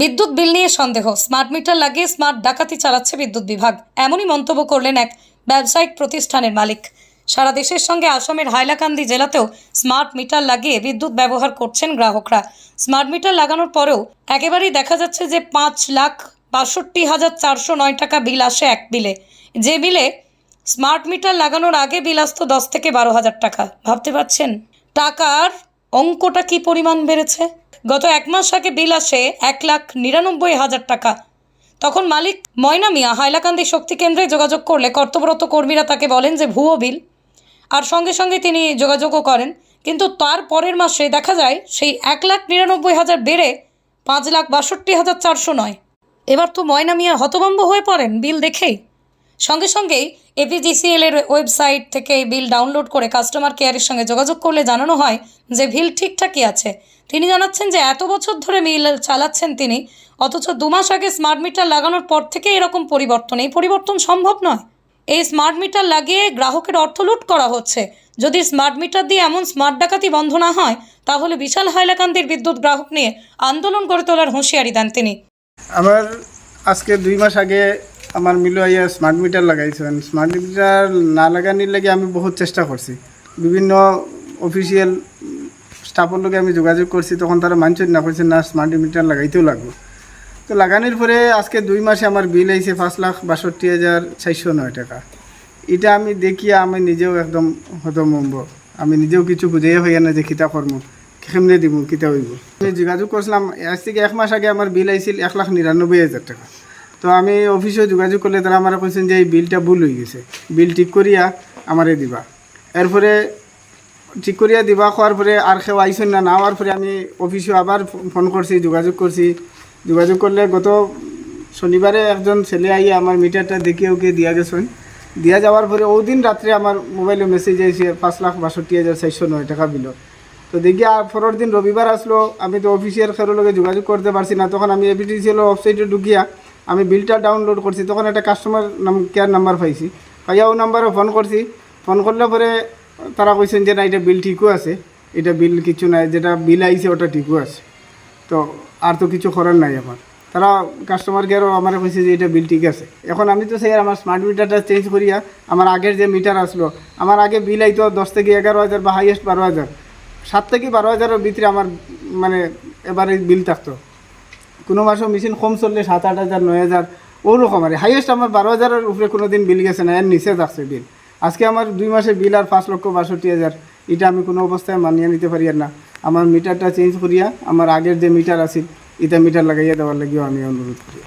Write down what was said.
বিদ্যুৎ বিল নিয়ে সন্দেহ। স্মার্ট মিটার লাগিয়ে স্মার্ট ডাকাতি চালাচ্ছে বিদ্যুৎ বিভাগ। এমনই মন্তব্য করলেন এক ব্যবসায়িক প্রতিষ্ঠানের মালিক। সারা দেশের সঙ্গে আসামের হাইলাকান্দি জেলাতেও স্মার্ট মিটার লাগিয়ে বিদ্যুৎ ব্যবহার করছেন গ্রাহকরা। স্মার্ট মিটার লাগানোর পরেও একেবারেই দেখা যাচ্ছে যে পাঁচ লাখ বাষট্টি হাজার চারশো নয় টাকা বিল আসে এক বিলে। যে বিলে স্মার্ট মিটার লাগানোর আগে বিল আসতো দশ থেকে বারো হাজার টাকা। ভাবতে পারছেন? টাকার অঙ্কটা কি পরিমাণ বেড়েছে? গত এক মাস আগে বিল আসে এক লাখ নিরানব্বই হাজার টাকা। তখন মালিক ময়না মিয়া হাইলাকান্দি শক্তি কেন্দ্রে যোগাযোগ করলে কর্তব্যরত কর্মীরা তাকে বলেন যে, ভুয়ো বিল। আর সঙ্গে সঙ্গে তিনি যোগাযোগও করেন। কিন্তু তার পরের মাসে দেখা যায় সেই এক লাখ নিরানব্বই হাজার বেড়ে পাঁচ লাখ বাষট্টি হাজার চারশো নয়। এবার তো ময়না মিয়া হতভম্ব হয়ে পড়েন বিল দেখেই। সঙ্গে সঙ্গেই এপিজিসিএল এর ওয়েবসাইট থেকে এই বিল ডাউনলোড করে কাস্টমার কেয়ারের সঙ্গে যোগাযোগ করলে জানানো হয় যে বিল ঠিকঠাকই আছে। তিনি জানাচ্ছেন যে এত বছর ধরে মিল চালাচ্ছেন তিনি, অথচ দু মাস আগে স্মার্ট মিটার লাগানোর পর থেকে এরকম পরিবর্তন। এই পরিবর্তন সম্ভব নয়। এই স্মার্ট মিটার লাগিয়ে গ্রাহকের অর্থ লুট করা হচ্ছে। যদি স্মার্ট মিটার দিয়ে এমন স্মার্ট ডাকাতি বন্ধ না হয়, তাহলে বিশাল হাইলাকান্দির বিদ্যুৎ গ্রাহক নিয়ে আন্দোলন গড়ে তোলার হুঁশিয়ারি দেন তিনি। আমার আজকে দুই মাস আগে আমার মিলো আইয়া স্মার্ট মিটার লাগাইছেন। স্মার্ট মিটার না লাগানির লাগে আমি বহুত চেষ্টা করছি। বিভিন্ন অফিসিয়াল স্টাফের লগে আমি যোগাযোগ করছি, তখন তারা মানছেন না করছেন না স্মার্ট মিটার লাগাইতেও লাগবে। তো লাগানোর পরে আজকে দুই মাসে আমার বিল আইছে পাঁচ লাখ বাষট্টি হাজার চারশো নয় টাকা। এটা আমি দেখিয়া আমি নিজেও একদম হতমম্ব আমি নিজেও কিছু বুঝে হইয়া না যে কিতা কর্ম, কেমনে দিব কিতা হইব। আমি যোগাযোগ করছিলাম, আজ থেকে এক মাস আগে আমার বিল আইছিল এক লাখ নিরানব্বই হাজার টাকা। তো আমি অফিসে যোগাযোগ করলে তারা আমার কইছেন যে এই বিলটা ভুল হয়ে গেছে। বিল ঠিক করিয়া আমারে দিবা। এরপরে ঠিক করিয়া দিবা খোয়ার পরে আর কেউ আইসেন না না পরে আমি অফিসে আবার ফোন করছি, যোগাযোগ করছি। যোগাযোগ করলে গত শনিবারে একজন ছেলে আইয়া আমার মিটারটা দেখিয়ে ওকে দিয়া গেছেন। দিয়া যাওয়ার পরে ওই দিন রাত্রে আমার মোবাইলে মেসেজ আইছে, পাঁচ লাখ বাষট্টি হাজার চারশো নয় টাকা বিল। তো দেখি আর পরের দিন রবিবার আসলো, আমি তো অফিসিয়াল খেরোর লগে যোগাযোগ করতে পারছি না। তখন আমি এপিটিসিএল ওয়েবসাইটে ঢুকিয়া আমি বিলটা ডাউনলোড করছি, তখন একটা কাস্টমার নাম কেয়ার নাম্বার পাইছি। পাইয়া ও নাম্বারে ফোন করছি। ফোন করলে পরে তারা কইছেন যে, না, এটা বিল ঠিকও আছে। এটা বিল কিছু নাই, যেটা বিল আইছে, ওটা ঠিকও আছে। তো আর তো কিছু করার নাই আমার তারা কাস্টমার কেয়ারও আমার কইছে যে, এটা বিল ঠিক আছে। এখন আমি তো সেই, আমার স্মার্ট মিটারটা চেঞ্জ করিয়া, আমার আগের যে মিটার আসলো, আমার আগে বিল আইতো দশ থেকে এগারো হাজার বা হাইয়েস্ট বারো হাজার। সাত থেকে বারো হাজারের ভিতরে আমার মানে এবারে বিল থাকতো। কোনো মাসে মেশিন কম চললে সাত আট হাজার, নয় হাজার, ওরকম আর হাইয়েস্ট আমার বারো হাজারের উপরে কোনো দিন বিল গেছে না, এর নিচে যাচ্ছে বিল আজকে আমার দুই মাসে বিল আর পাঁচ লক্ষ বাষট্টি হাজার। এটা আমি কোনো অবস্থায় মানিয়ে নিতে পারি না। আমার মিটারটা চেঞ্জ করিয়া, আমার আগের যে মিটার আছে এটা মিটার লাগাইয়া দেওয়ার লাগিও আমি অনুরোধ করি।